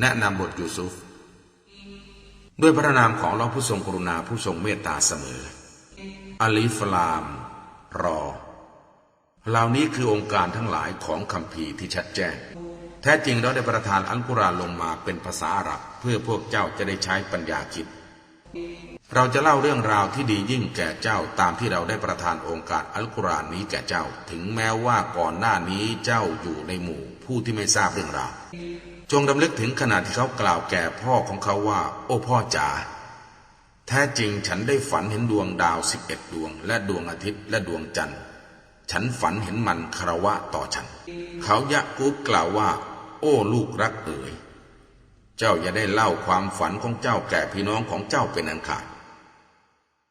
แนะนำบทยูซุฟ ด้วยพระนามของเราผู้ทรงกรุณาผู้ทรงเมตตาเสมออาลีฟลาม รอ เหล่านี้คือองค์การทั้งหลายของคัมภีที่ชัดแจ้ง แท้จริงเราได้ประทานอัลกุรอานลงมาเป็นภาษาอาหรับ เพื่อพวกเจ้าจะได้ใช้ปัญญาคิด เราจะเล่าเรื่องราวที่ดียิ่งแก่เจ้าตามที่เราได้ประทานองค์การอัลกุรอานนี้แก่เจ้า ถึงแม้ว่าก่อนหน้านี้เจ้าอยู่ในหมู่ผู้ที่ไม่ทราบเรื่องราว จงดำลึกถึงขณะที่เขากล่าวแก่พ่อของเขาว่า โอ้พ่อจ๋าแท้จริงฉันได้ฝันเห็นดวงดาวสิบเอ็ดดวง และดวงอาทิตย์และดวงจันทร์ ฉันฝันเห็นมันคารวะต่อฉัน เขายะกูบกล่าวว่า โอ้ลูกรักเอ๋ยเจ้าอย่าได้เล่าความฝันของเจ้าแก่พี่น้องของเจ้าเป็นอันขาด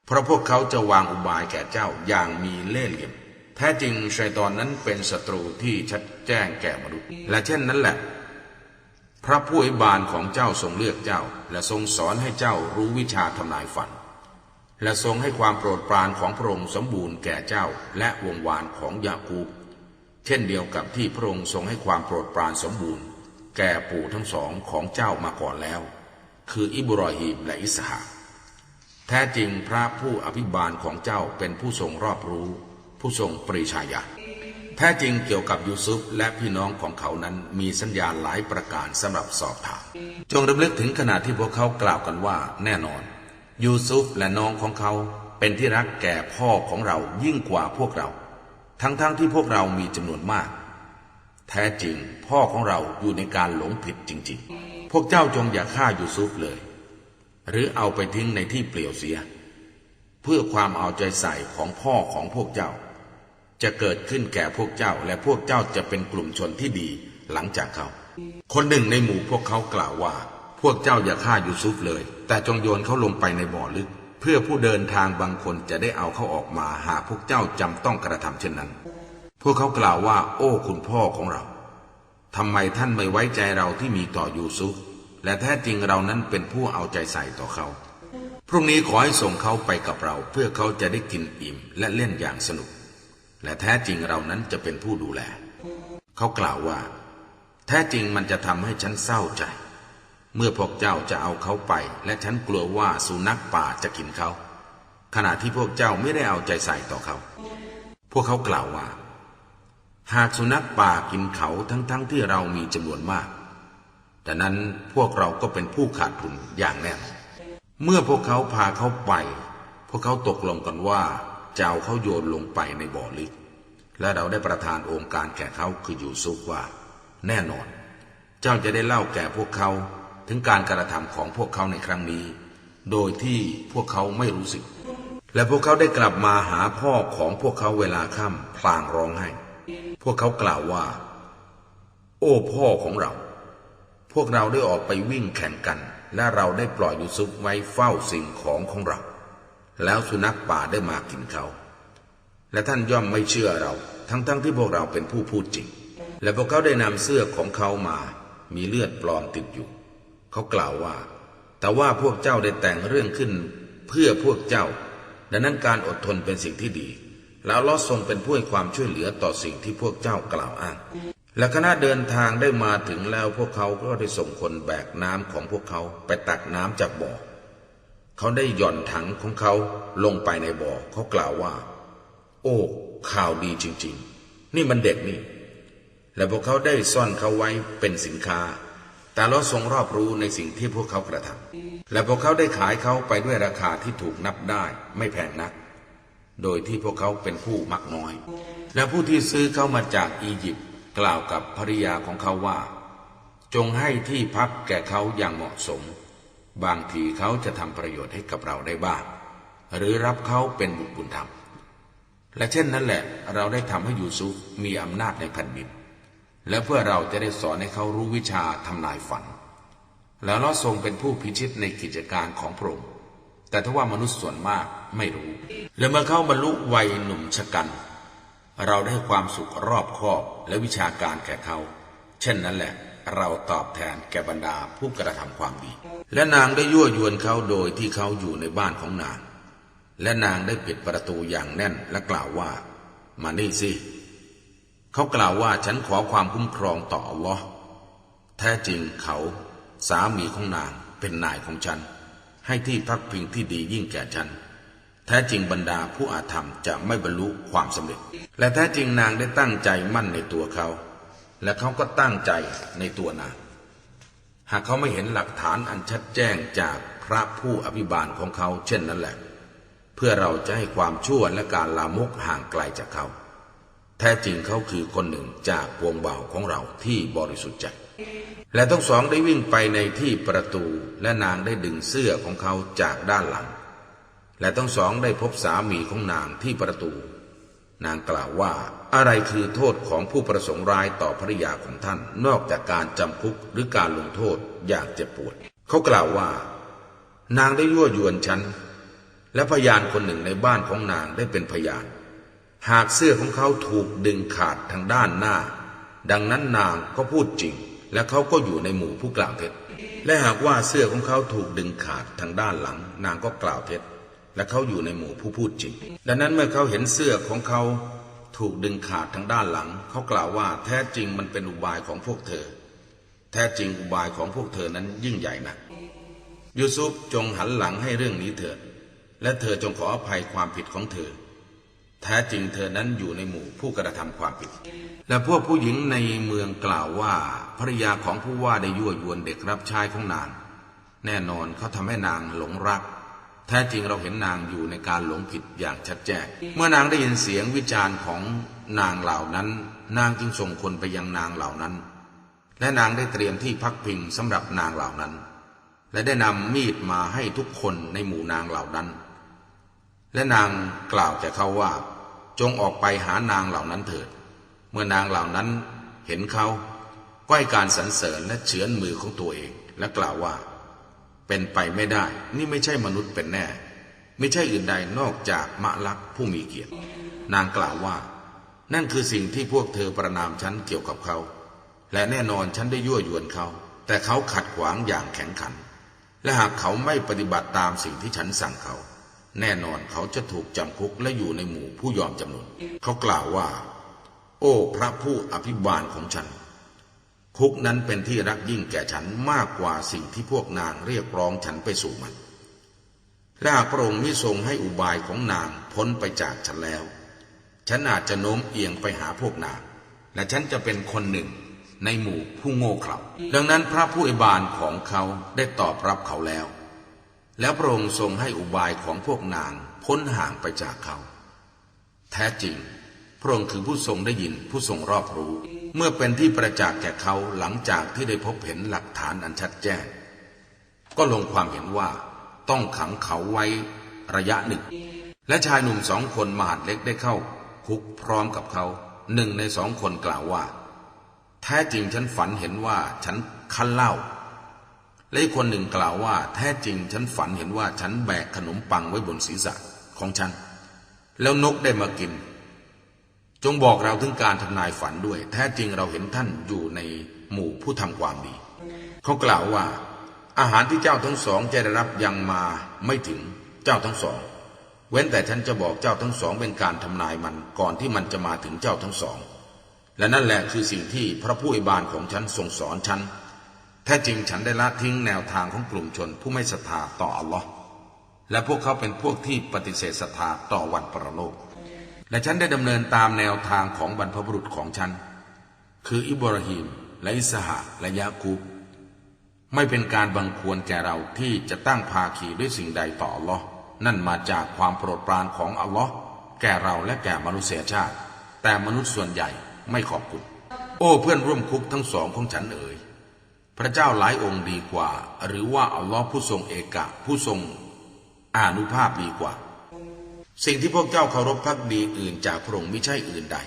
เพราะพวกเขาจะวางอุบายแก่เจ้าอย่างมีเล่ห์เหลี่ยมแท้จริงชัยตอนนั้นเป็นศัตรูที่ชัดแจ้งแก่มนุษย์ และเช่นนั้นแหละ พระผู้อภิบาลของเจ้าทรงเลือกเจ้า และทรงสอนให้เจ้ารู้วิชาทำนายฝัน และทรงให้ความโปรดปรานของพระองค์สมบูรณ์แก่เจ้าและวงวานของยาคูบเช่นเดียวกับที่พระองค์ทรงให้ความโปรดปรานสมบูรณ์ แก่ปู่ทั้งสองของเจ้ามาก่อนแล้ว คืออิบรอฮีมและอิสหาแท้จริงพระผู้อภิบาลของเจ้าเป็นผู้ทรงรอบรู้ ผู้ทรงปริชาญา แท้จริงเกี่ยวกับยูซุฟและพี่น้องของเขานั้นมีสัญญาณหลายประการสำหรับสอบถาม จงรำลึกถึงขณะที่พวกเขากล่าวกันว่า แน่นอน ยูซุฟและน้องของเขาเป็นที่รักแก่พ่อของเรายิ่งกว่าพวกเรา ทั้งๆทที่พวกเรามีจำนวนมาก แท้จริงพ่อของเราอยู่ในการหลงผิดจริง ๆ พวกเจ้าจงอย่าฆ่ายูซุฟเลย หรือเอาไปทิ้งในที่เปลี่ยวเสีย เพื่อความเอาใจใส่ของพ่อของพวกเจ้า จะเกิดขึ้นแก่พวกเจ้า และพวกเจ้าจะเป็นกลุ่มชนที่ดีหลังจากเขา คนหนึ่งในหมู่พวกเขากล่าวว่า พวกเจ้าอย่าฆ่ายูซุฟเลย แต่จงโยนเขาลงไปในบ่อลึก เพื่อผู้เดินทางบางคนจะได้เอาเขาออกมา หากพวกเจ้าจำต้องกระทำเช่นนั้น พวกเขากล่าวว่า โอ้คุณพ่อของเราทำไมท่านไม่ไว้ใจเราที่มีต่อยูซุฟและแท้จริงเรานั้นเป็นผู้เอาใจใส่ต่อเขา พรุ่งนี้ขอให้ส่งเขาไปกับเรา เพื่อเขาจะได้กินอิ่มและเล่นอย่างสนุก และแท้จริงเรานั้นจะเป็นผู้ดูแล เขากล่าวว่า แท้จริงมันจะทำให้ฉันเศร้าใจ เมื่อพวกเจ้าจะเอาเขาไป และฉันกลัวว่าสุนัขป่าจะกินเขา ขณะที่พวกเจ้าไม่ได้เอาใจใส่ต่อเขา พวกเขากล่าวว่า หากสุนัขป่ากินเขาทั้งๆทที่เรามีจำนวนมากดังนั้นพวกเราก็เป็นผู้ขาดทุนอย่างแน่นเมื่อพวกเขาพาเขาไป พวกเขาตกลงกันว่า จะเอาเขาโยนลงไปในบ่อลึก และเราได้ประทานองค์การแก่เขาคือยูซุฟว่า แน่นอน เจ้าจะได้เล่าแก่พวกเขาถึงการกระทำของพวกเขาในครั้งนี้ โดยที่พวกเขาไม่รู้สึก และพวกเขาได้กลับมาหาพ่อของพวกเขาเวลาค่ำพลางร้องไห้ พวกเขากล่าวว่า โอ้พ่อของเรา พวกเราได้ออกไปวิ่งแข่งกัน และเราได้ปล่อยยูซุฟไว้เฝ้าสิ่งของของเรา แล้วสุนัขป่าได้มากินเขา และท่านย่อมไม่เชื่อเรา ทั้งๆทที่พวกเราเป็นผู้พูดจริง และพวกเขาได้นำเสื้อของเขามา มีเลือดปลอมติดอยู่ เขากล่าวว่า แต่ว่าพวกเจ้าได้แต่งเรื่องขึ้น เพื่อพวกเจ้า ดังนั้นการอดทนเป็นสิ่งที่ดี แล้วลอทรงเป็นผู้ให้ความช่วยเหลือต่อสิ่งที่พวกเจ้ากล่าวอ้าง และคณะเดินทางได้มาถึงแล้วพวกเขาก็ได้ส่งคนแบกน้ำของพวกเขาไปตักน้ำจากบ่อ เขาได้หย่อนถังของเขาลงไปในบ่อเขากล่าวว่า โอ้ข่าวดีจริง ๆ นี่มันเด็กนี่ และพวกเขาได้ซ่อนเขาไว้เป็นสินค้า แต่เราทรงรอบรู้ในสิ่งที่พวกเขากระทำและพวกเขาได้ขายเขาไปด้วยราคาที่ถูกนับได้ไม่แพงนัก โดยที่พวกเขาเป็นผู้มักน้อย และผู้ที่ซื้อเขามาจากอียิปต์กล่าวกับภริยาของเขาว่า จงให้ที่พักแก่เขาอย่างเหมาะสม บางทีเขาจะทำประโยชน์ให้กับเราได้บ้าง หรือรับเขาเป็นบุตรบุญธรรม และเช่นนั้นแหละ เราได้ทำให้ยูซุฟมีอำนาจในแผ่นดิน และเพื่อเราจะได้สอนให้เขารู้วิชาทำนายฝัน แล้วเราทรงเป็นผู้พิชิตในกิจการของพระองค์แต่ถ้าว่ามนุษย์ส่วนมากไม่รู้ และเมื่อเขาบรรลุวัยหนุ่มชะกัน เราได้ความสุขรอบคอบและวิชาการแก่เขา เช่นนั้นแหละ เราตอบแทนแก่บรรดาผู้กระทำความดี และนางได้ยั่วยวนเขาโดยที่เขาอยู่ในบ้านของนาง และนางได้ปิดประตูอย่างแน่นและกล่าวว่า มานี่สิ เขากล่าวว่าฉันขอความคุ้มครองต่ออัลลอฮ์แท้จริงเขาสามีของนางเป็นนายของฉัน ให้ที่พักพิงที่ดียิ่งแก่ฉัน แท้จริงบรรดาผู้อาธรรมจะไม่บรรลุความสำเร็จ และแท้จริงนางได้ตั้งใจมั่นในตัวเขา และเขาก็ตั้งใจในตัวนาง หากเขาไม่เห็นหลักฐานอันชัดแจ้งจากพระผู้อภิบาลของเขาเช่นนั้นแหละ เพื่อเราจะให้ความชั่วและการลามกห่างไกลจากเขา แท้จริงเขาคือคนหนึ่งจากวงเบาของเราที่บริสุทธิ์ใจ และทั้งสองได้วิ่งไปในที่ประตูและนางได้ดึงเสื้อของเขาจากด้านหลัง และทั้งสองได้พบสามีของนางที่ประตู นางกล่าวว่า อะไรคือโทษของผู้ประสงค์ร้ายต่อภริยาของท่าน นอกจากการจำคุกหรือการลงโทษอย่างเจ็บปวด เขากล่าวว่า นางได้ยั่วยวนฉัน และพยานคนหนึ่งในบ้านของนางได้เป็นพยาน หากเสื้อของเขาถูกดึงขาดทางด้านหน้า ดังนั้นนางก็พูดจริง และเขาก็อยู่ในหมู่ผู้กล่าวเท็จ และหากว่าเสื้อของเขาถูกดึงขาดทางด้านหลัง นางก็กล่าวเท็จ และเขาอยู่ในหมู่ผู้พูดจริง ดังนั้นเมื่อเขาเห็นเสื้อของเขา ถูกดึงขาดทางด้านหลัง เขากล่าวว่าแท้จริงมันเป็นอุบายของพวกเธอ แท้จริงอุบายของพวกเธอนั้นยิ่งใหญ่นะยูซุปจงหันหลังให้เรื่องนี้เถิด และเธอจงขออภัยความผิดของเธอ แท้จริงเธอนั้นอยู่ในหมู่ผู้กระทำความผิด และพวกผู้หญิงในเมืองกล่าวว่าภรรยาของผู้ว่าได้ยั่วยวนเด็กรับใช้ของนางแน่นอนเขาทำให้นางหลงรัก แท้จริงเราเห็นนางอยู่ในการหลงผิดอย่างชัดแจ้ง เมื่อนางได้ยินเสียงวิจารณ์ของนางเหล่านั้น นางจึงส่งคนไปยังนางเหล่านั้น และนางได้เตรียมที่พักพิงสำหรับนางเหล่านั้น และได้นำมีดมาให้ทุกคนในหมู่นางเหล่านั้น และนางกล่าวแก่เขาว่า จงออกไปหานางเหล่านั้นเถิด เมื่อนางเหล่านั้นเห็นเขาก็ให้การสรรเสริญและเฉือนมือของตัวเองและกล่าวว่า เป็นไปไม่ได้ นี่ไม่ใช่มนุษย์เป็นแน่ ไม่ใช่อื่นใดนอกจากมะลักผู้มีเกียรติ นางกล่าวว่า นั่นคือสิ่งที่พวกเธอประนามฉันเกี่ยวกับเขา และแน่นอนฉันได้ยั่วยวนเขา แต่เขาขัดขวางอย่างแข็งขัน และหากเขาไม่ปฏิบัติตามสิ่งที่ฉันสั่งเขา แน่นอนเขาจะถูกจำคุกและอยู่ในหมู่ผู้ยอมจำนนเขากล่าวว่า โอ้ พระผู้อภิบาลของฉัน คุกนั้นเป็นที่รักยิ่งแก่ฉันมากกว่าสิ่งที่พวกนางเรียกร้องฉันไปสู่มันและหาพระองค์มิทรงให้อุบายของนางพ้นไปจากฉันแล้ว ฉันอาจจะโน้มเอียงไปหาพวกนาง และฉันจะเป็นคนหนึ่งในหมู่ผู้โง่เขลาดังนั้นพระผู้อิบาลของเขาได้ตอบรับเขาแล้ว แล้วพระองค์ทรงให้อุบายของพวกนางพ้นห่างไปจากเขา แท้จริง พระองค์คือผู้ทรงได้ยินผู้ทรงรอบรู้ เมื่อเป็นที่ประจักษ์แก่เขาหลังจากที่ได้พบเห็นหลักฐานอันชัดแจ้ง ก็ลงความเห็นว่าต้องขังเขาไว้ระยะหนึ่ง และชายหนุ่มสองคนมหาดเล็กได้เข้า คุกพร้อมกับเขาหนึ่งในสองคนกล่าวว่า แท้จริงฉันฝันเห็นว่าฉันคั้นเหล้าและอีกคนหนึ่งกล่าวว่า แท้จริงฉันฝันเห็นว่าฉันแบกขนมปังไว้บนศีรษะของฉัน แล้วนกได้มากิน จงบอกเราถึงการทำนายฝันด้วย แท้จริงเราเห็นท่านอยู่ในหมู่ผู้ทำความดี เขากล่าวว่า อาหารที่เจ้าทั้งสองจะได้รับยังมาไม่ถึงเจ้าทั้งสอง เว้นแต่ฉันจะบอกเจ้าทั้งสองเป็นการทำนายมันก่อนที่มันจะมาถึงเจ้าทั้งสอง และนั่นแหละคือสิ่งที่พระผู้อภิบาลของฉันทรงสอนฉัน แท้จริงฉันได้ละทิ้งแนวทางของกลุ่มชนผู้ไม่ศรัทธาต่ออัลลอฮ์และพวกเขาเป็นพวกที่ปฏิเสธศรัทธาต่อวันปรโลก และฉันได้ดำเนินตามแนวทางของบรรพบุรุษของฉัน คืออิบราฮิมและอิสหะและยาคูบไม่เป็นการบังควรแก่เราที่จะตั้งภาคีด้วยสิ่งใดต่ออัลลอฮ์นั่นมาจากความโปรดปรานของอัลลอฮ์แก่เราและแก่มนุษยชาติ แต่มนุษย์ส่วนใหญ่ไม่ขอบคุณ โอ้เพื่อนร่วมคุกทั้งสองของฉันเอ๋ยพระเจ้าหลายองค์ดีกว่า หรือว่าอัลลอฮ์ผู้ทรงเอกะผู้ทรงอานุภาพดีกว่า สิ่งที่พวกเจ้าเคารพพักดีอื่นจากพระองค์ไม่ใช่อื่นใด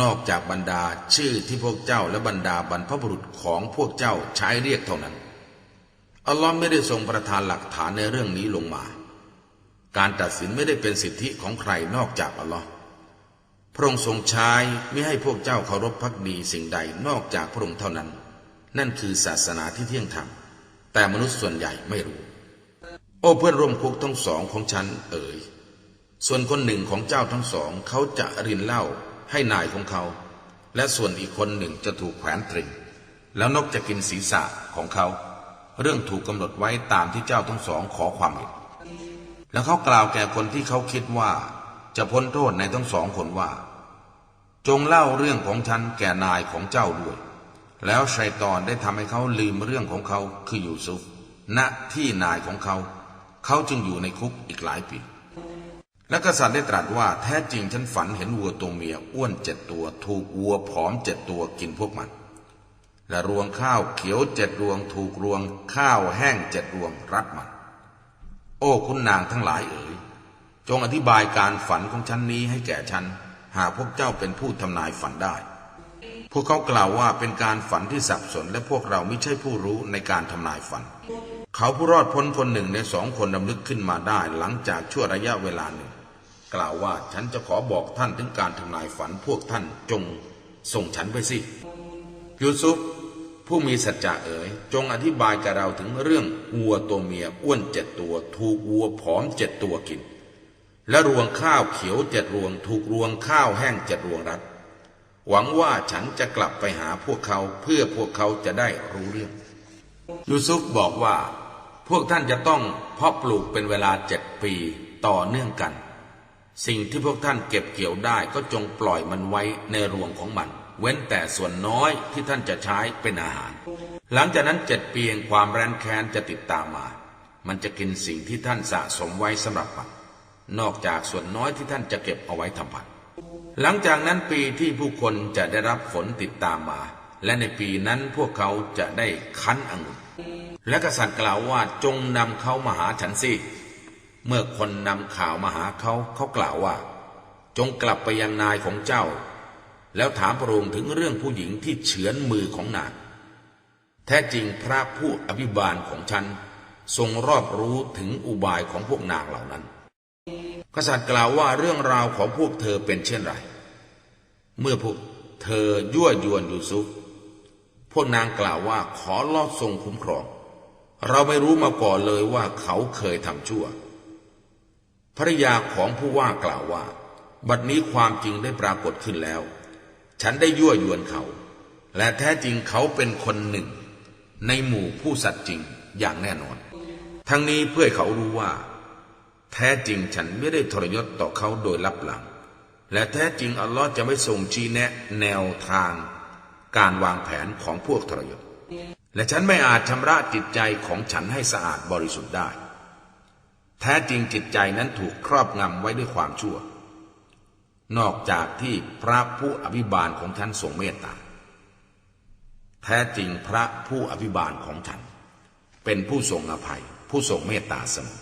นอกจากบรรดาชื่อที่พวกเจ้าและบรรดาบรรพบุรุษของพวกเจ้าใช้เรียกเท่านั้น อัลลอฮ์ไม่ได้ทรงประทานหลักฐานในเรื่องนี้ลงมา การตัดสินไม่ได้เป็นสิทธิของใครนอกจากอัลลอฮ์พระองค์ทรงใช้ไม่ให้พวกเจ้าเคารพพักดีสิ่งใดนอกจากพระองค์เท่านั้น นั่นคือศาสนาที่เที่ยงธรรม แต่มนุษย์ส่วนใหญ่ไม่รู้ โอ้เพื่อนร่วมคุกทั้งสองของฉันเอ๋ย ส่วนคนหนึ่งของเจ้าทั้งสองเขาจะรินเหล้าให้นายของเขา และส่วนอีกคนหนึ่งจะถูกแขวนตรึง แล้วนกจะกินศีรษะของเขา เรื่องถูกกำหนดไว้ตามที่เจ้าทั้งสองขอความเห็นแล้วเขากล่าวแก่คนที่เขาคิดว่า จะพ้นโทษในทั้งสองคนว่า จงเล่าเรื่องของฉันแก่นายของเจ้าด้วย แล้วชัยตอนได้ทำให้เขาลืมเรื่องของเขาคือยูซุฟณที่นายของเขา เขาจึงอยู่ในคุกอีกหลายปี และกษัตริย์ได้ตรัสว่าแท้จริงฉันฝันเห็นวัวตัวเมียอ้วนเจ็ดตัว ถูกวัวผอมเจ็ดตัวกินพวกมัน และรวงข้าวเขียวเจ็ดรวง ถูกรวงข้าวแห้งเจ็ดรวงรัดมัน โอ้คุณนางทั้งหลายเอ๋ยจงอธิบายการฝันของฉันนี้ให้แก่ฉัน หากพวกเจ้าเป็นผู้ทำนายฝันได้ พวกเขากล่าวว่าเป็นการฝันที่สับสนและพวกเราไม่ใช่ผู้รู้ในการทำนายฝัน เขาผู้รอดพ้นคนหนึ่งในสองคนดำลึกขึ้นมาได้หลังจากชั่วระยะเวลาหนึ่ง กล่าวว่าฉันจะขอบอกท่านถึงการทำนายฝันพวกท่านจงส่งฉันไปสิ ยูซุฟผู้มีสัจจะเอ๋ยจงอธิบายกับเราถึงเรื่องวัวตัวเมียอ้วนเจ็ดตัว ถูกวัวผอมเจ็ดตัวกิน และรวงข้าวเขียวเจ็ดรวง ถูกรวงข้าวแห้งเจ็ดรวงรัด หวังว่าฉันจะกลับไปหาพวกเขาเพื่อพวกเขาจะได้รู้เรื่อง ยูซุฟบอกว่า พวกท่านจะต้องเพาะปลูกเป็นเวลาเจ็ดปีต่อเนื่องกัน สิ่งที่พวกท่านเก็บเกี่ยวได้ก็จงปล่อยมันไว้ในรวงของมัน เว้นแต่ส่วนน้อยที่ท่านจะใช้เป็นอาหาร หลังจากนั้นเจ็ดปีแห่งความแร้นแค้นจะติดตามมา มันจะกินสิ่งที่ท่านสะสมไว้สำหรับมันนอกจากส่วนน้อยที่ท่านจะเก็บเอาไว้ทำพันหลังจากนั้นปีที่ผู้คนจะได้รับฝนติดตามมา และในปีนั้นพวกเขาจะได้คั้นองุ่นและกษัตริย์กล่าวว่าจงนำเขามาหาฉันสิ เมื่อคนนำข่าวมาหาเขาเขากล่าวว่า จงกลับไปยังนายของเจ้า แล้วถามพระองค์ถึงเรื่องผู้หญิงที่เฉือนมือของนางแท้จริงพระผู้อภิบาลของฉัน ทรงรอบรู้ถึงอุบายของพวกนางเหล่านั้น กษัตริย์กล่าวว่าเรื่องราวของพวกเธอเป็นเช่นไร เมื่อพวกเธอยั่วยวนยูซุฟพวกนางกล่าวว่าขอลอดทรงคุ้มครอง เราไม่รู้มาก่อนเลยว่าเขาเคยทำชั่ว ภรยาของผู้ว่ากล่าวว่า บัดนี้ความจริงได้ปรากฏขึ้นแล้ว ฉันได้ยั่วยวนเขา และแท้จริงเขาเป็นคนหนึ่ง ในหมู่ผู้สัตย์จริงอย่างแน่นอน ทั้งนี้เพื่อให้เขารู้ว่า แท้จริงฉันไม่ได้ทรยศต่อเขาโดยลับหลัง และแท้จริงอัลลอฮ์จะไม่ทรงชี้แนะแนวทาง การวางแผนของพวกทรยศ และฉันไม่อาจชำระจิตใจของฉันให้สะอาดบริสุทธิ์ได้ แท้จริงจิตใจนั้นถูกครอบงำไว้ด้วยความชั่ว นอกจากที่พระผู้อภิบาลของฉันทรงเมตตา แท้จริงพระผู้อภิบาลของฉัน เป็นผู้ทรงอภัย ผู้ทรงเมตตาเสมอ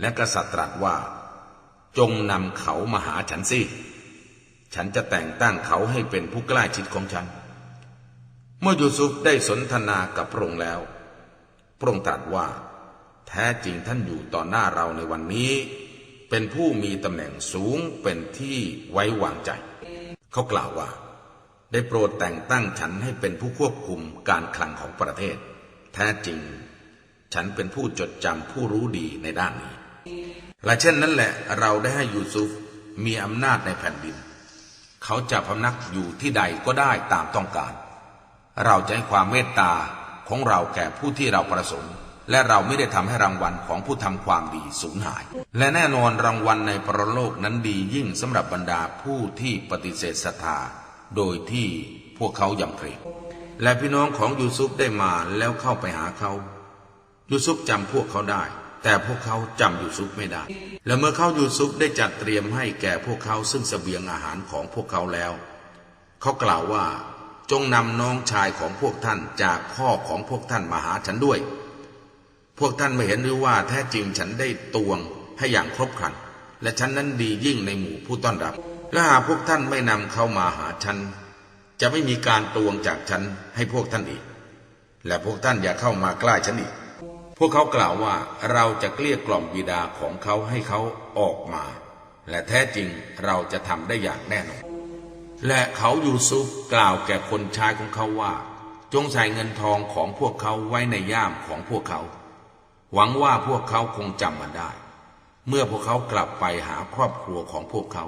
และกษัตริย์ตรัสว่า จงนำเขามาหาฉันสิ ฉันจะแต่งตั้งเขาให้เป็นผู้ใกล้ชิดของฉัน เมื่อยูซุฟได้สนทนากับพระองค์แล้ว พระองค์ตรัสว่า แท้จริงท่านอยู่ต่อหน้าเราในวันนี้ เป็นผู้มีตำแหน่งสูงเป็นที่ไว้วางใจ เขากล่าวว่า ได้โปรดแต่งตั้งฉันให้เป็นผู้ควบคุมการคลังของประเทศ แท้จริง ฉันเป็นผู้จดจำผู้รู้ดีในด้านนี้ และเช่นนั้นแหละเราได้ให้ยูซุฟมีอำนาจในแผ่นดิน เขาจะพำนักอยู่ที่ใดก็ได้ตามต้องการ เราจะให้ความเมตตาของเราแก่ผู้ที่เราประสงค์ และเราไม่ได้ทำให้รางวัลของผู้ทำความดีสูญหาย และแน่นอนรางวัลในปรโลกนั้นดียิ่งสำหรับบรรดาผู้ที่ปฏิเสธศรัทธาโดยที่พวกเขายำเกรงและพี่น้องของยูซุฟได้มาแล้วเข้าไปหาเขา ยูซุฟจำพวกเขาได้ แต่พวกเขาจำยูซุฟไม่ได้ และเมื่อเขายูซุฟได้จัดเตรียมให้แก่พวกเขาซึ่งเสบียงอาหารของพวกเขาแล้ว เขากล่าวว่าจงนำน้องชายของพวกท่านจากพ่อของพวกท่านมาหาฉันด้วย พวกท่านไม่เห็นหรือว่าแท้จริงฉันได้ตวงให้อย่างครบครัน และฉันนั้นดียิ่งในหมู่ผู้ต้อนรับ และหากพวกท่านไม่นำเข้ามาหาฉัน จะไม่มีการตวงจากฉันให้พวกท่านอีก และพวกท่านอย่าเข้ามาใกล้ฉันอีก พวกเขากล่าวว่าเราจะเกลี้ยกล่อมบิดาของเขาให้เขาออกมา และแท้จริงเราจะทำได้อย่างแน่นอน และเขายูซุฟกล่าวแก่คนชายของเขาว่า จงใส่เงินทองของพวกเขาไว้ในย่ามของพวกเขา หวังว่าพวกเขาคงจำมันได้ เมื่อพวกเขากลับไปหาครอบครัวของพวกเขา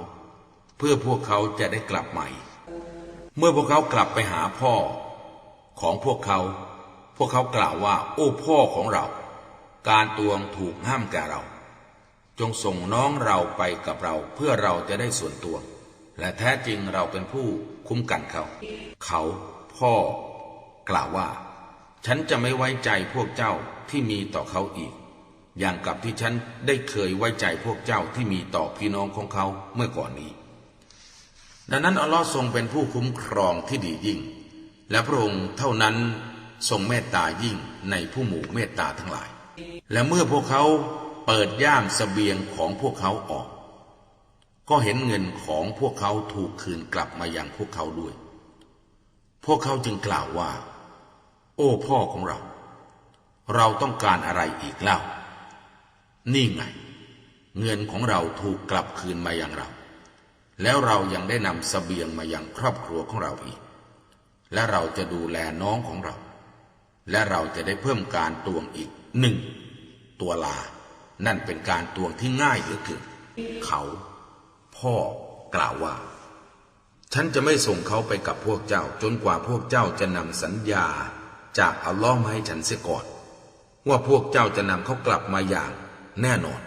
เพื่อพวกเขาจะได้กลับใหม่ เมื่อพวกเขากลับไปหาพ่อของพวกเขา พวกเขากล่าวว่า โอ้พ่อของเรา การตวงถูกห้ามแก่เรา จงส่งน้องเราไปกับเราเพื่อเราจะได้ส่วนตัวและแท้จริงเราเป็นผู้คุ้มกันเขา เขาพ่อ กล่าวว่า ฉันจะไม่ไว้ใจพวกเจ้า ที่มีต่อเขาอีก อย่างกับที่ฉันได้เคยไว้ใจพวกเจ้าที่มีต่อพี่น้องของเขาเมื่อก่อนนี้ ดังนั้นอัลลอฮ์ทรงเป็นผู้คุ้มครองที่ดียิ่ง และพระองค์เท่านั้นทรงเมตตายิ่งในผู้หมู่เมตตาทั้งหลาย และเมื่อพวกเขาเปิดย่ามสเสบียงของพวกเขาออก ก็เห็นเงินของพวกเขาถูกคืนกลับมายังพวกเขาด้วย พวกเขาจึงกล่าวว่า โอ้พ่อของเรา เราต้องการอะไรอีกเล่า นี่ไง เงินของเราถูกกลับคืนมายังเรา แล้วเรายังได้นำสเสบียงมายังครอบครัวของเราอีก และเราจะดูแลน้องของเรา และเราจะได้เพิ่มการตวงอีกหนึ่งตัวลา นั่นเป็นการตวงที่ง่ายเหลือเกินเขา พ่อกล่าวว่า ฉันจะไม่ส่งเขาไปกับพวกเจ้า จนกว่าพวกเจ้าจะนำสัญญาจากอัลลอฮ์มาให้ฉันเสียก่อน ว่าพวกเจ้าจะนำเขากลับมาอย่างแน่นอน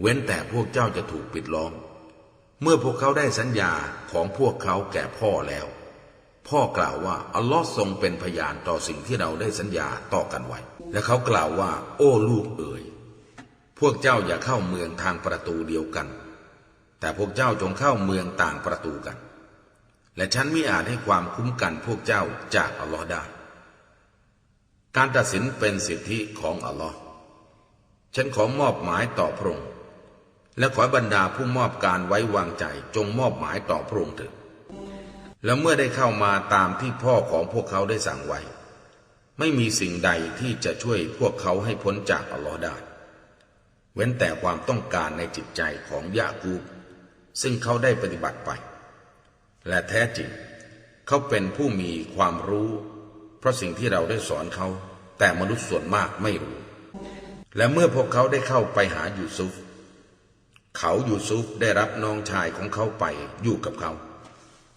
เว้นแต่พวกเจ้าจะถูกปิดล้อม เมื่อพวกเขาได้สัญญาของพวกเขาแก่พ่อแล้ว พ่อกล่าวว่าอัลลอฮ์ทรงเป็นพยานต่อสิ่งที่เราได้สัญญาต่อกันไว้ และเขากล่าวว่า โอ้ลูกเอ๋ย พวกเจ้าอย่าเข้าเมืองทางประตูเดียวกัน แต่พวกเจ้าจงเข้าเมืองต่างประตูกัน และฉันมิอาจให้ความคุ้มกันพวกเจ้าจากอัลลอฮ์ได้ การตัดสินเป็นสิทธิของอัลลอฮ์ฉันขอมอบหมายต่อพระองค์และขอบรรดาผู้มอบการไว้วางใจจงมอบหมายต่อพระองค์เถิดแล้วเมื่อได้เข้ามาตามที่พ่อของพวกเขาได้สั่งไว้ ไม่มีสิ่งใดที่จะช่วยพวกเขาให้พ้นจากอัลลอฮ์ได้ เว้นแต่ความต้องการในจิตใจของยากูบซึ่งเขาได้ปฏิบัติไป และแท้จริง เขาเป็นผู้มีความรู้ เพราะสิ่งที่เราได้สอนเขา แต่มนุษย์ส่วนมากไม่รู้ และเมื่อพวกเขาได้เข้าไปหายูซุฟ เขายูซุฟได้รับน้องชายของเขาไปอยู่กับเขา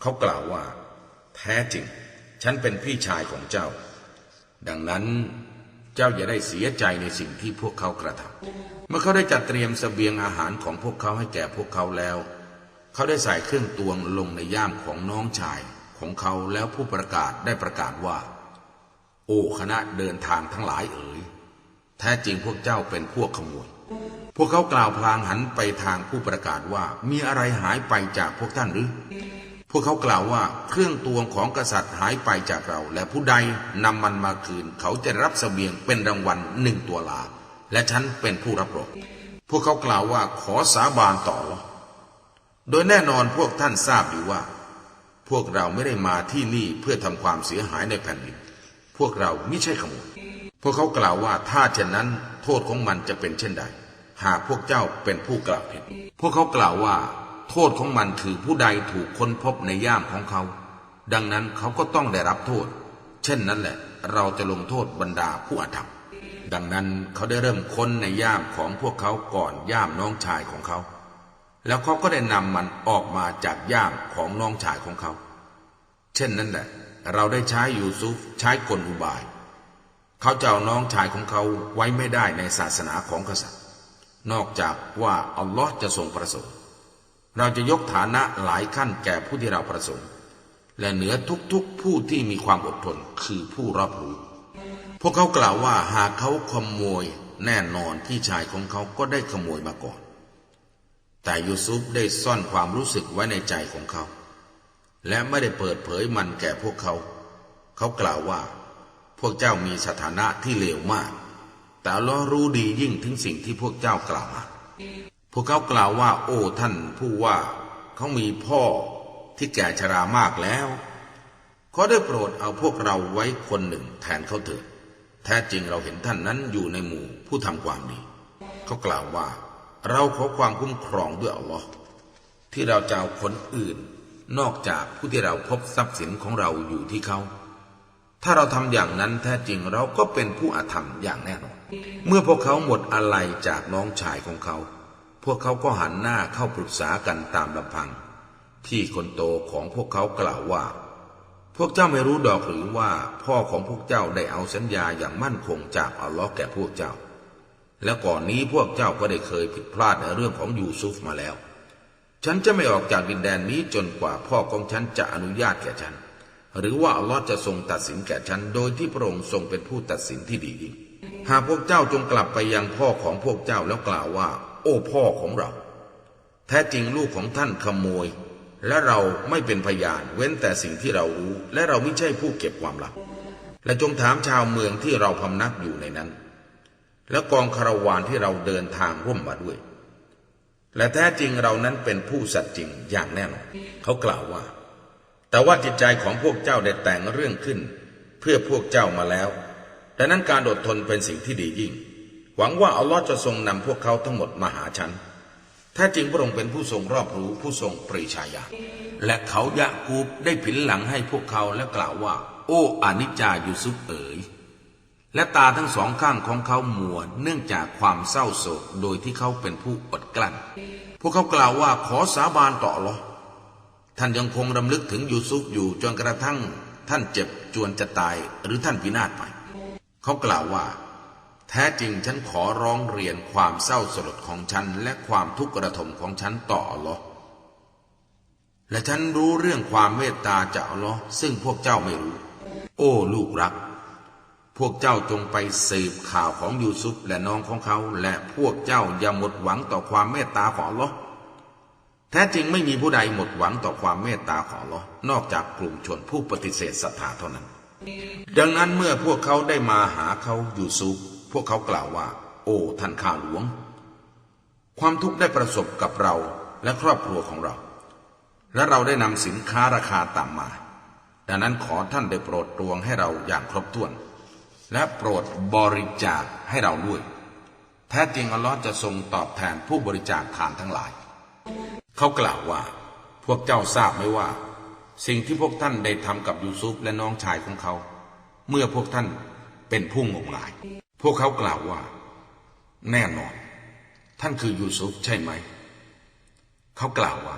เขากล่าวว่า แท้จริง ฉันเป็นพี่ชายของเจ้า ดังนั้นเจ้าอย่าได้เสียใจในสิ่งที่พวกเขากระทำเมื่อเขาได้จัดเตรียมสเสบียงอาหารของพวกเขาให้แก่พวกเขาแล้ว เขาได้ใส่เครื่องตวงลงในย่ามของน้องชายของเขาแล้วผู้ประกาศได้ประกาศว่า โอ้คณะเดินทางทั้งหลายเอ๋ย แท้จริงพวกเจ้าเป็นพวกขโมย พวกเขากล่าวพลางหันไปทางผู้ประกาศว่า มีอะไรหายไปจากพวกท่านหรือ พวกเขากล่าวว่าเครื่องตวงของกษัตริย์หายไปจากเรา และผู้ใดนำมันมาคืน เขาจะรับเสบียงเป็นรางวัลหนึ่งตัวลา และฉันเป็นผู้รับรองพวกเขากล่าวว่าขอสาบานต่อ โดยแน่นอนพวกท่านทราบอยู่ว่า พวกเราไม่ได้มาที่นี่เพื่อทำความเสียหายในแผ่นดิน วกเราไม่ใช่ขโมย พวกเขากล่าวว่าถ้าเช่นนั้น โทษของมันจะเป็นเช่นใด หากพวกเจ้าเป็นผู้กล่าวผิด พวกเขากล่าวว่า โทษของมันคือผู้ใดถูกค้นพบในย่ามของเขา ดังนั้นเขาก็ต้องได้รับโทษ เช่นนั้นแหละ เราจะลงโทษบรรดาผู้อาธรรม ดังนั้นเขาได้เริ่มค้นในย่ามของพวกเขาก่อนย่ามน้องชายของเขา แล้วเขาก็ได้นำมันออกมาจากย่ามของน้องชายของเขา เช่นนั้นแหละ เราได้ใช้ยูซุฟใช้กลอุบาย เขาจะเอาน้องชายของเขาไว้ไม่ได้ในศาสนาของกษัตริย์ นอกจากว่าอัลลอฮ์จะทรงประสงค์ เราจะยกฐานะหลายขั้นแก่ผู้ที่เราประสงค์ และเหนือทุกๆผู้ที่มีความอดทนคือผู้รอบรู้ พวกเขากล่าวว่าหากเขาขโมยแน่นอนพี่ชายของเขาก็ได้ขโมยมาก่อน แต่ยูซุฟได้ซ่อนความรู้สึกไว้ในใจของเขา และไม่ได้เปิดเผยมันแก่พวกเขา เขากล่าวว่า พวกเจ้ามีสถานะที่เลวมาก แต่ลลอรู้ดียิ่งถึงสิ่งที่พวกเจ้ากล่าวมาพวกเขากล่าวว่า โอ้ท่านผู้ว่า เขามีพ่อที่แก่ชรามากแล้ว เขาได้โปรดเอาพวกเราไว้คนหนึ่งแทนเขาเถิด แท้จริงเราเห็นท่านนั้นอยู่ในหมู่ผู้ทำความดี เขากล่าวว่า เราขอความคุ้มครองด้วยอัลลอฮ์ที่เราจะเอาคนอื่น นอกจากผู้ที่เราพบทรัพย์สินของเราอยู่ที่เขา ถ้าเราทำอย่างนั้นแท้จริงเราก็เป็นผู้อาธรรมอย่างแน่นอน เมื่อพวกเขาหมดอะไรจากน้องชายของเขา พวกเขาก็หันหน้าเข้าปรึกษากันตามลำพังที่คนโตของพวกเขากล่าวว่า พวกเจ้าไม่รู้ดอกหรือว่าพ่อของพวกเจ้าได้เอาสัญญาอย่างมั่นคงจากอัลลอฮ์แก่พวกเจ้า และก่อนนี้พวกเจ้าก็ได้เคยผิดพลาดในเรื่องของยูซุฟมาแล้ว ฉันจะไม่ออกจากดินแดนนี้จนกว่าพ่อของฉันจะอนุญาตแก่ฉัน หรือว่าอัลลอฮ์จะทรงตัดสินแก่ฉัน โดยที่พระองค์ทรงเป็นผู้ตัดสินที่ดียิ่งหากพวกเจ้าจงกลับไปยังพ่อของพวกเจ้าแล้วกล่าวว่า โอ้พ่อของเรา แท้จริงลูกของท่านขโมย และเราไม่เป็นพยาน เว้นแต่สิ่งที่เรารู้ และเราไม่ใช่ผู้เก็บความลับ และจงถามชาวเมืองที่เราพำนักอยู่ในนั้น และกองคาราวานที่เราเดินทางร่วมมาด้วย และแท้จริงเรานั้นเป็นผู้สัตย์จริงอย่างแน่นอนเขากล่าวว่า แต่ว่าจิตใจของพวกเจ้าได้แต่งเรื่องขึ้น เพื่อพวกเจ้ามาแล้วดังนั้นการอดทนเป็นสิ่งที่ดียิ่ง หวังว่าอัลลอฮ์จะทรงนำพวกเขาทั้งหมดมาหาฉันแท้จริงพระองค์เป็นผู้ทรงรอบรู้ผู้ทรงปรีชาญาและเขายะกูบได้ผินหลังให้พวกเขาและกล่าวว่า โอ้อานิจจายูซุฟเอ๋ย และตาทั้งสองข้างของเขามัวเนื่องจากความเศร้าโศกโดยที่เขาเป็นผู้อดกลั้น พวกเขากล่าวว่าขอสาบานต่อหรอท่านยังคงรำลึกถึงยูซุฟอยู่จนกระทั่ง ท่านเจ็บจวนจะตายหรือท่านพินาศไป เขากล่าวว่า แท้จริงฉันขอร้องเรียนความเศร้าสลดของฉัน และความทุกข์กระทมของฉันต่ออัลลอและฉันรู้เรื่องความเมตตาจากอัลลอฮ์ซึ่งพวกเจ้าไม่รู้ โอ้ลูกรัก พวกเจ้าจงไปสืบข่าวของยูซุฟและน้องของเขา และพวกเจ้าอย่าหมดหวังต่อความเมตตาของลอแท้จริงไม่มีผู้ใดหมดหวังต่อความเมตตาของลอนอกจากกลุ่มชนผู้ปฏิเสธศรัทธาเท่านั้น ดังนั้นเมื่อพวกเขาได้มาหาเขายูซุฟพวกเขากล่าวว่า โอ้ท่านข้าหลวง ความทุกข์ได้ประสบกับเราและครอบครัวของเรา และเราได้นำสินค้าราคาต่ำมา ดังนั้นขอท่านได้โปรดตรวงให้เราอย่างครบถ้วน และโปรดบริจาคให้เราด้วย แท้จริงอัลลอฮ์จะทรงตอบแทนผู้บริจาคทานทั้งหลาย เขากล่าวว่า พวกเจ้าทราบไหมว่า สิ่งที่พวกท่านได้ทำกับยูซุฟและน้องชายของเขา เมื่อพวกท่านเป็นผู้งมงาย พวกเขากล่าวว่า แน่นอน ท่านคือยูซุฟใช่ไหม เขากล่าวว่า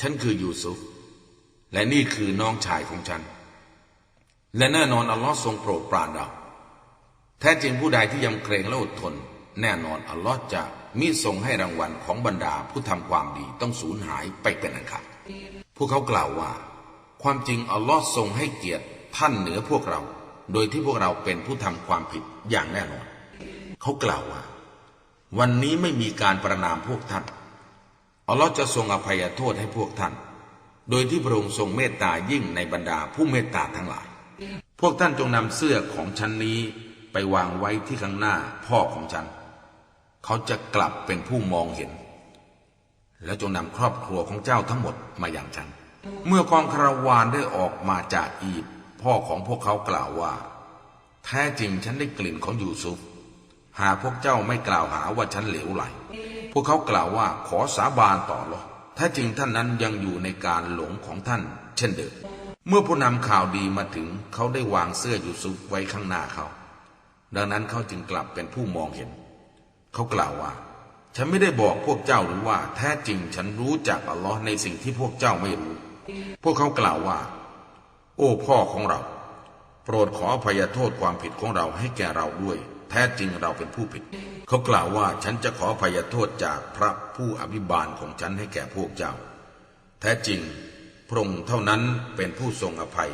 ฉันคือยูซุฟและนี่คือน้องชายของฉัน และแน่นอนอัลลอฮ์ทรงโปรดปรานเรา แท้จริงผู้ใดที่ยำเกรงและอดทน แน่นอนอัลลอฮ์จะมิทรงให้รางวัลของบรรดาผู้ทำความดีต้องสูญหายไปเป็นอันขาดพวกเขากล่าวว่า ความจริงอัลลอฮ์ทรงให้เกียรติท่านเหนือพวกเรา โดยที่พวกเราเป็นผู้ทำความผิดอย่างแน่นอน เขากล่าวว่า วันนี้ไม่มีการประนามพวกท่านอัลลอฮ์จะทรงอภัยโทษให้พวกท่าน โดยที่พระองค์ทรงเมตตายิ่งในบรรดาผู้เมตตาทั้งหลาย พวกท่านจงนำเสื้อของฉันนี้ ไปวางไว้ที่ข้างหน้าพ่อของฉัน เขาจะกลับเป็นผู้มองเห็น และจงนำครอบครัวของเจ้าทั้งหมดมาอย่างฉัน เมื่อกองคาราวานได้ออกมาจากอีบพ่อของพวกเขากล่าวว่า แท้จริงฉันได้กลิ่นของยูซุฟหากพวกเจ้าไม่กล่าวหาว่าฉันเหลวไหล พวกเขากล่าวว่าขอสาบานต่อหรอแท้จริงท่านนั้นยังอยู่ในการหลงของท่าน เช่นเดิม เมื่อผู้นำข่าวดีมาถึงเขาได้วางเสื้อยูซุฟไว้ข้างหน้าเขา ดังนั้นเขาจึงกลับเป็นผู้มองเห็น เขากล่าวว่า ฉันไม่ได้บอกพวกเจ้าหรือว่า แท้จริงฉันรู้จากอัลลอฮ์ในสิ่งที่พวกเจ้าไม่รู้ พวกเขากล่าวว่า โอ้พ่อของเรา โปรดขออภัยโทษความผิดของเราให้แก่เราด้วย แท้จริงเราเป็นผู้ผิด เขากล่าวว่าฉันจะขออภัยโทษจากพระผู้อภิบาลของฉันให้แก่พวกเจ้า แท้จริงพระองค์เท่านั้นเป็นผู้ทรงอภัย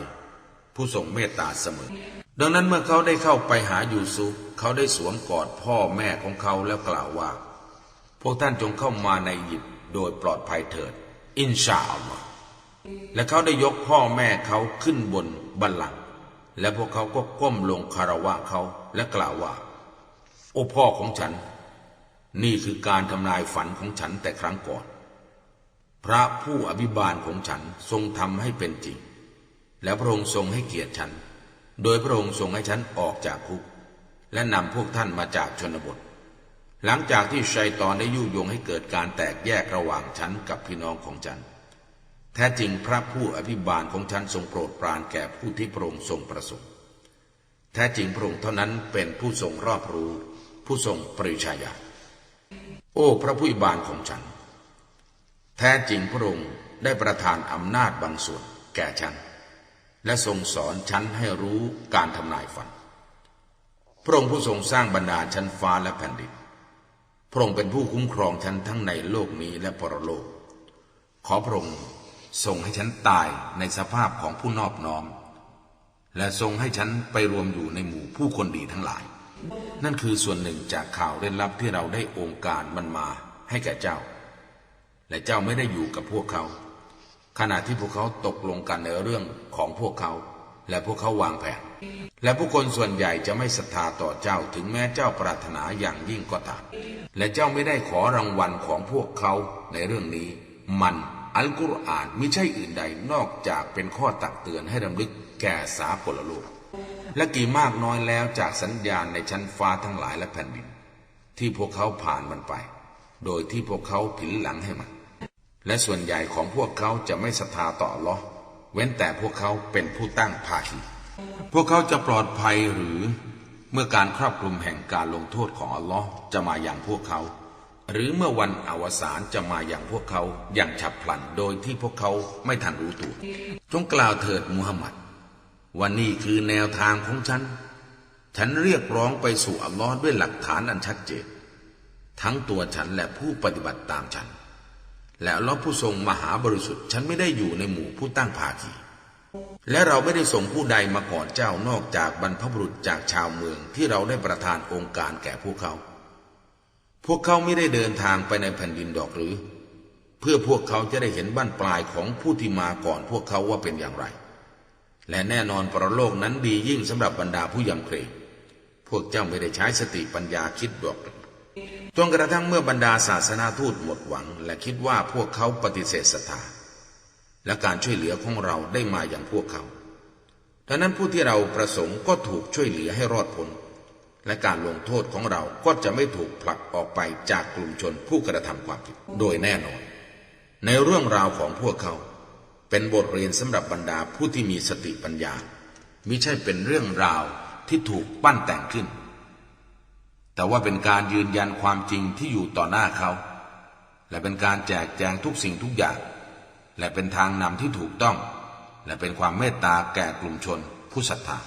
ผู้ทรงเมตตาเสมอ ดังนั้นเมื่อเขาได้เข้าไปหายูซุฟเขาได้สวมกอดพ่อแม่ของเขาแล้วกล่าวว่า พวกท่านจงเข้ามาในหยิบโดยปลอดภัยเถิด อินชาอัลลอฮ์และเขาได้ยกพ่อแม่เขาขึ้นบนบัลลังก์และพวกเขาก็ก้มลงคารวะเขาและกล่าวว่า โอ้พ่อของฉัน นี่คือการทำนายฝันของฉันแต่ครั้งก่อน พระผู้อภิบาลของฉันทรงทำให้เป็นจริง และพระองค์ทรงให้เกียรติฉัน โดยพระองค์ทรงให้ฉันออกจากคุก และนำพวกท่านมาจากชนบท หลังจากที่ชัยตอนได้ยุยงให้เกิดการแตกแยกระหว่างฉันกับพี่น้องของฉัน แท้จริงพระผู้อภิบาลของฉันทรงโปรดปรานแก่ผู้ที่พระองค์ทรงประสงค์ แท้จริงพระองค์เท่านั้นเป็นผู้ทรงรอบรู้ ผู้ทรงปริชาญาโอ้พระผู้อภิบาลของฉัน แท้จริงพระองค์ได้ประทานอำนาจบางส่วนแก่ฉัน และทรงสอนฉันให้รู้การทำนายฝัน พระองค์ผู้ทรงสร้างบรรดาชั้นฟ้าและแผ่นดิน พระองค์เป็นผู้คุ้มครองฉันทั้งในโลกนี้และปรโลก ขอพระองค์ทรงให้ฉันตายในสภาพของผู้นอบน้อม และทรงให้ฉันไปรวมอยู่ในหมู่ผู้คนดีทั้งหลาย นั่นคือส่วนหนึ่งจากข่าวเร้นลับที่เราได้องค์การมันมาให้แก่เจ้า และเจ้าไม่ได้อยู่กับพวกเขา ขณะที่พวกเขาตกลงกันในเรื่องของพวกเขา และพวกเขาวางแผน และผู้คนส่วนใหญ่จะไม่ศรัทธาต่อเจ้าถึงแม้เจ้าปรารถนาอย่างยิ่งก็ตามและเจ้าไม่ได้ขอรางวัลของพวกเขาในเรื่องนี้ มันอัลกุรอานไม่ใช่อื่นใดนอกจากเป็นข้อตักเตือนให้รำลึกแก่สากลโลก และกี่มากน้อยแล้วจากสัญญาณในชั้นฟ้าทั้งหลายและแผ่นดิน ที่พวกเขาผ่านมันไป โดยที่พวกเขาผินหลังให้มัน และส่วนใหญ่ของพวกเขาจะไม่ศรัทธาต่ออัลอเว้นแต่พวกเขาเป็นผู้ตั้งภาคีพวกเขาจะปลอดภัยหรือ เมื่อการครอบคลุมแห่งการลงโทษของอัลลอฮ์จะมาอย่างพวกเขา หรือเมื่อวันอวสานจะมาอย่างพวกเขาอย่างฉับพลันโดยที่พวกเขาไม่ทันรู้ตัวจงกล่าวเถิดมุฮัมมัดวันนี้คือแนวทางของฉัน ฉันเรียกร้องไปสู่อัลลอฮ์ด้วยหลักฐานอันชัดเจนทั้งตัวฉันและผู้ปฏิบัติตามฉัน และอัลลอฮ์ผู้ทรงมหาบริสุทธิ์ฉันไม่ได้อยู่ในหมู่ผู้ตั้งภาคี และเราไม่ได้ส่งผู้ใดมาก่อนเจ้านอกจากบรรพบุรุษจากชาวเมืองที่เราได้ประทานองค์การแก่พวกเขา พวกเขาไม่ได้เดินทางไปในแผ่นดินดอกหรือ เพื่อพวกเขาจะได้เห็นบ้านปลายของผู้ที่มาก่อนพวกเขาว่าเป็นอย่างไร และแน่นอนปรโลกนั้นดียิ่งสำหรับบรรดาผู้ยำเกรงพวกเจ้าไม่ได้ใช้สติปัญญาคิดดอกหรือ จนกระทั่งเมื่อบรรดาศาสนาทูตหมดหวัง และคิดว่าพวกเขาปฏิเสธศรัทธาและการช่วยเหลือของเราได้มาอย่างพวกเขาดังนั้นผู้ที่เราประสงค์ก็ถูกช่วยเหลือให้รอดพ้นและการลงโทษของเราก็จะไม่ถูกผลักออกไปจากกลุ่มชนผู้กระทำความผิดโดยแน่นอน ในเรื่องราวของพวกเขา เป็นบทเรียนสำหรับบรรดาผู้ที่มีสติปัญญา มิใช่เป็นเรื่องราวที่ถูกปั้นแต่งขึ้น แต่ว่าเป็นการยืนยันความจริงที่อยู่ต่อหน้าเขา และเป็นการแจกแจงทุกสิ่งทุกอย่าง และเป็นทางนำที่ถูกต้อง และเป็นความเมตตาแก่กลุ่มชนผู้ศรัทธา